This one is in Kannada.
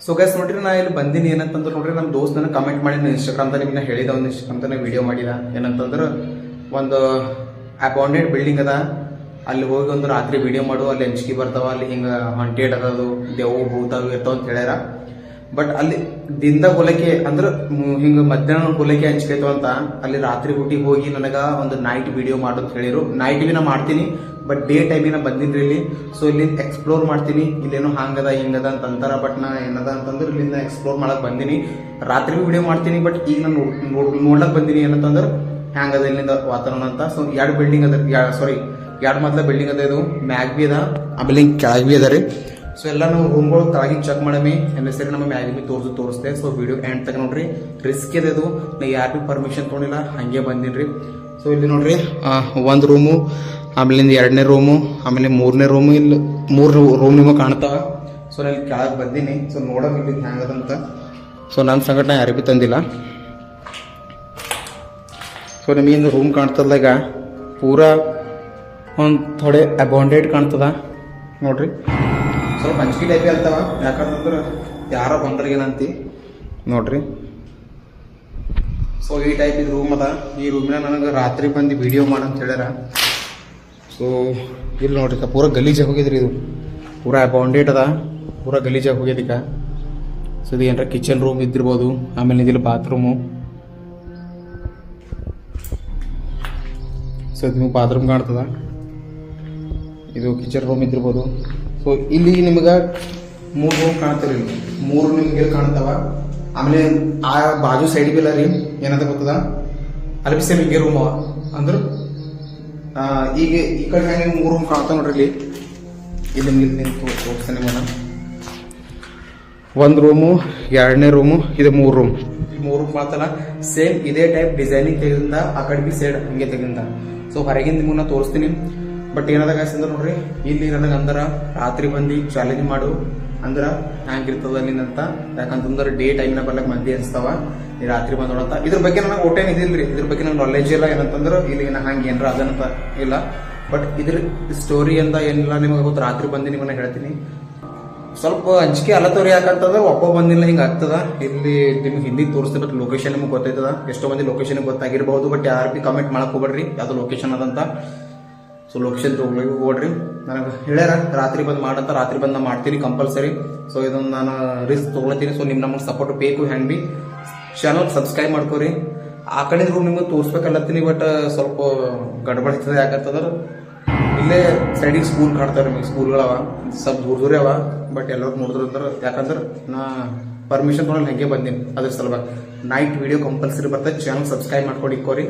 ಸೊ ಗೈಸ್ ನೋಡ್ರಿ, ನಾ ಇಲ್ಲಿ ಬಂದಿನಿ. ಏನಂತಂದ್ರೆ ನೋಡ್ರಿ ನಮ್ಮ ದೋಸ್ತ್ ನನಗೆ ಕಮೆಂಟ್ ಮಾಡಿ ಇನ್ಸ್ಟಾಗ್ರಾಮ್ದಾಗ ನಿಮ್ಮನ್ನ ಹೇಳಿದ ಒಂದು ಇನ್ಸ್ಟಾಗ್ರಾಮ್ದಾಗ ವಿಡಿಯೋ ಮಾಡಿದ. ಏನಂತಂದ್ರೆ, ಒಂದು ಅಬಾಂಡೆಡ್ ಬಿಲ್ಡಿಂಗ್ ಅದ. ಅಲ್ಲಿ ಹೋಗಿ ಒಂದು ರಾತ್ರಿ ವಿಡಿಯೋ ಮಾಡು. ಅಲ್ಲಿ ಹೆಂಚಿಕೆ ಬರ್ತಾವ. ಅಲ್ಲಿ ಹಿಂಗೆ ಹಾಂಟೆಡ್ ಅದು ದೆವ್ವು ಭೂತಾವು ಇರ್ತಾವ ಅಂತ ಹೇಳ್ಯಾರ. ಬಟ್ ಅಲ್ಲಿ ದಿನದ ಹೊಲಕ್ಕೆ ಅಂದ್ರೆ ಹಿಂಗ ಮಧ್ಯಾಹ್ನ ಹೊಲಕ್ಕೆ ಹಂಚ್ಕೈತು ಅಂತ ಅಲ್ಲಿ ರಾತ್ರಿ ಹುಟ್ಟಿ ಹೋಗಿ ನನಗ ಒಂದು ನೈಟ್ ವಿಡಿಯೋ ಮಾಡೋದು ಅಂತ ಹೇಳಿರು. ನೈಟ್ ಬಿ ನಾ ಮಾಡ್ತೀನಿ ಬಟ್ ಡೇ ಟೈಮಿನ ಬಂದಿದ್ರಿ ಇಲ್ಲಿ? ಸೊ ಇಲ್ಲಿ ಎಕ್ಸ್ಪ್ಲೋರ್ ಮಾಡ್ತೀನಿ. ಇಲ್ಲೇನೋ ಹಂಗದ, ಹಿಂಗದ ಅಂತ ಅಂತಾರ ಬಟ್ ನಾ ಏನದ ಅಂತಂದ್ರೆ ಇಲ್ಲಿಂದ ಎಕ್ಸ್ಪ್ಲೋರ್ ಮಾಡಕ್ ಬಂದಿನಿ. ರಾತ್ರಿ ವಿಡಿಯೋ ಮಾಡ್ತೀನಿ ಬಟ್ ಈಗ ನಾನು ನೋಡ್ ನೋಡ್ಲಕ್ ಬಂದಿನಿ ಏನಂತಂದ್ರೆ ಹ್ಯಾಂಗದ ಇಲ್ಲಿಂದ ವಾತಾವರಣ ಅಂತ. ಸೊ ಎರಡು ಬಿಲ್ಡಿಂಗ್ ಅದ ಸಾರಿ ಎರಡು ಮೊದಲ ಬಿಲ್ಡಿಂಗ್ ಅದ ಇದು. ಮ್ಯಾಗ್ ಬಿ ಅದ, ಆಮೇಲೆ ಕೆಳಗ್ ಬಿ ಅದ ರೀ. ಸೊ ಎಲ್ಲ ನಾವು ರೂಮ್ಗಳು ತಾಗಿ ಚೆಕ್ ಮಾಡಮಿ. ಎಲ್ಲ ಸರಿ ನಮ್ಮ ಮ್ಯಾಗಿ ತೋರ್ಸು, ತೋರಿಸ್ದೆ. ಸೊ ವಿಡಿಯೋ ಎಂಡ್ ತಗ ನೋಡ್ರಿ. ರಿಸ್ಕ್ ಇದೆ. ಅದು ನಾ ಯಾರು ಪರ್ಮಿಷನ್ ತೊಗೊಂಡಿಲ್ಲ, ಹಂಗೆ ಬಂದಿನ್ರಿ. ಸೊ ಇಲ್ಲಿ ನೋಡ್ರಿ ಒಂದು ರೂಮು ಆಮೇಲೆ ಎರಡನೇ ರೂಮು ಆಮೇಲೆ ಮೂರನೇ ರೂಮು ಇಲ್ಲಿ ಮೂರು ರೂಮ್ ನಿಮಗೆ ಕಾಣ್ತಾವ. ಸೊ ನಾನು ಕೆಳಗೆ ಬಂದೀನಿ. ಸೊ ನೋಡೋಕೆ ಇಲ್ಲಿ ಹ್ಯಾಂಗದಂತ ಸೊ ನನ್ನ ಸಂಘಟನೆ ನಾ ಯಾರಿಗೂ ತಂದಿಲ್ಲ. ಸೊ ನಿಮಗಿಂದು ರೂಮ್ ಕಾಣ್ತದಾಗ ಪೂರಾ ಒಂದು ಥೋಡೆ ಅಬೌಂಡೆಡ್ ಕಾಣ್ತದ. ನೋಡ್ರಿ. ಸ್ವಲ್ಪ ಹಂಚಿಕೆ ಟೈಪೇ ಅಲ್ತಾವ ಯಾಕಂತಂದ್ರೆ ಯಾರೋ ಬಂದ್ರಿಗೇನಂತಿ. ನೋಡ್ರಿ. ಸೊ ಈ ಟೈಪ್ ಇದು ರೂಮ್ ಅದ. ಈ ರೂಮಿನ ನನಗೆ ರಾತ್ರಿ ಬಂದು ವಿಡಿಯೋ ಮಾಡಂತ ಹೇಳ್ಯಾರ. ಸೊ ಇಲ್ಲಿ ನೋಡ್ರಿ ಪೂರ ಗಲೀಜಾಗಿ ಹೋಗಿದ್ರಿ ಇದು. ಪೂರಾ ಬೌಂಡೇಟ್ ಅದ. ಪೂರ ಗಲೀಜಾಗಿ ಹೋಗ್ಯದೀಗ ಸೊ ಇದು ಏನಾರ ಕಿಚನ್ ರೂಮ್ ಇದ್ದಿರ್ಬೋದು. ಆಮೇಲೆ ಇದಿಲ್ಲ ಬಾತ್ರೂಮು ಸೊ ಇದು ಬಾತ್ರೂಮ್ ಕಾಣ್ತದ. ಇದು ಕಿಚನ್ ರೂಮ್ ಇದ್ದಿರ್ಬೋದು. ಸೊ ಇಲ್ಲಿ ನಿಮ್ಗೆ ಮೂರು ರೂಮ್ ಕಾಣ್ತಾರೆ ಮೂರು ನಿಮ್ಗೆ ಕಾಣ್ತಾವ. ಆಮೇಲೆ ಆ ಬಾಜು ಸೈಡ್ ಬಿಲ್ಲ ರೀ, ಏನಂತ ಗೊತ್ತದ? ಅಲ್ಲಿ ಬಿ ಸೇಮ್ ಹಿಂಗೆ ರೂಮ್ ಅವ. ಅಂದ್ರೆ ಈಗ ಈ ಕಡೆ ಮೂರು ರೂಮ್ ಕಾಣ್ತಾವ ನೋಡ್ರಿ ಇಲ್ಲಿ. ಇಲ್ಲಿ ನಿಮ್ಗೆ ತೋ- ತೋರಿಸ್ತೇನೆ ನಿಮ್ಮನ್ನ. ಒಂದು ರೂಮು ಎರಡನೇ ರೂಮು ಇದು ಮೂರು ರೂಮ್ ಮೂರು ರೂಮ್ ಕಾಣ್ತಲ್ಲ. ಸೇಮ್ ಇದೇ ಟೈಪ್ ಡಿಸೈನಿಂಗ್ ತೆಗೆದಿಂದ, ಆ ಕಡೆ ಬಿ ಸೈಡ್ ಹಂಗೆ ತೆಗೆದಿಂದ. ಸೊ ಹೊರಗಿಂದ ನಿಮ್ಮನ್ನ ತೋರಿಸ್ತೀನಿ. ಬಟ್ ಏನದ ಗಾಯ್ಸ್ ಅಂದ್ರೆ ನೋಡ್ರಿ, ಇಲ್ಲಿ ನನಗೆ ಅಂದ್ರೆ ರಾತ್ರಿ ಬಂದು ಚಾಲೆಂಜ್ ಮಾಡು, ಅಂದ್ರ ಹ್ಯಾಂಗಿರ್ತದ ಅಂತ ಯಾಕಂತಂದ್ರೆ ಡೇ ಟೈಮ್ನ ಬರ್ಲಕ್ ಮಂದಿ ಅನ್ಸ್ತಾವ ಈ ರಾತ್ರಿ ಬಂದ ನೋಡಂತ. ಇದ್ರ ಬಗ್ಗೆ ನನಗೆ ಒಟ್ಟೇನ್ ಇದಿಲ್ರಿ, ಇದ್ರ ಬಗ್ಗೆ ನಂಗೆ ನಾಲೆಜ್ ಇಲ್ಲ ಏನಂತಂದ್ರೆ ಇಲ್ಲಿ ನಾ ಹಂಗೆ ಏನ್ರ ಅದಂತ ಇಲ್ಲ. ಬಟ್ ಇದ್ರ ಸ್ಟೋರಿ ಅಂತ ಏನಿಲ್ಲ ನಿಮಗೆ ಗೊತ್ತು ರಾತ್ರಿ ಬಂದು ನಿಮ್ಮನ್ನ ಹೇಳ್ತೀನಿ. ಸ್ವಲ್ಪ ಅಂಜಿಕೆ ಅಲತೋರಿ ಯಾಕಂತಂದ್ರೆ ಒಬ್ಬ ಬಂದಿಲ್ಲ ಹಿಂಗೆ ಆಗ್ತದ. ಇಲ್ಲಿ ನಿಮ್ಗೆ ಹಿಂದಿ ತೋರಿಸ್ತೀನಿ ಬಟ್ ಲೊಕೇಶನ್ ನಿಮ್ಗೆ ಗೊತ್ತೈತದ. ಎಷ್ಟೋ ಮಂದಿ ಲೊಕೇಶನ್ ಗೊತ್ತಾಗಿರ್ಬಹುದು ಬಟ್ ಯಾರು ಬಿ ಕಮೆಂಟ್ ಮಾಡಕ್ ಹೋಗ್ಬೇಡ್ರಿ, ಯಾವ್ದು ಲೊಕೇಶನ್ ಅದಂತ. ಸೊ ಲೊಕೇಶನ್ ತೊಗೊಳಗೂ ಹೋಗ್ರಿ ನನಗೆ ಹೇಳ್ಯಾರ, ರಾತ್ರಿ ಬಂದು ಮಾಡಂತ, ರಾತ್ರಿ ಬಂದು ನಾ ಮಾಡ್ತೀನಿ ಕಂಪಲ್ಸರಿ ಸೊ ಇದೊಂದು ನಾನು ರಿಸ್ಕ್ ತೊಗೊಳತೀನಿ. ಸೊ ನಿಮ್ಮ ನಮಗೆ ಸಪೋರ್ಟ್ ಬೇಕು ಹೆಂಗೆ ಬಿ ಚಾನಲ್ ಸಬ್ಸ್ಕ್ರೈಬ್ ಮಾಡ್ಕೋರಿ. ಆ ಕಡೆ ರೂಮ್ ನಿಮ್ಗೆ ತೋರಿಸ್ಬೇಕಲ್ಲತ್ತೀನಿ ಬಟ್ ಸ್ವಲ್ಪ ಗಡ್ಬಡಿಸ್ತದೆ ಯಾಕಂತಂದ್ರೆ, ಇಲ್ಲೇ ಸೈಡಿಗೆ ಸ್ಕೂಲ್ ಕಾಡ್ತಾರೆ ನಿಮಗೆ ಸ್ಕೂಲ್ಗಳವ ಸ್ವಲ್ಪ ದೂರ ದೂರ ಅವ. ಬಟ್ ಎಲ್ಲರೂ ನೋಡಿದ್ರು ಅಂದ್ರೆ, ಯಾಕಂದ್ರೆ ನಾ ಪರ್ಮಿಷನ್ ತೊಗೊಂಡು ಹೆಂಗೆ ಬಂದೀನಿ. ಅದ್ರ ಸಲುವಾಗಿ ನೈಟ್ ವಿಡಿಯೋ ಕಂಪಲ್ಸರಿ ಬರ್ತದೆ ಚಾನಲ್ ಸಬ್ಸ್ಕ್ರೈಬ್ ಮಾಡ್ಕೊಂಡು, ಇಕ್ಕೋರಿ.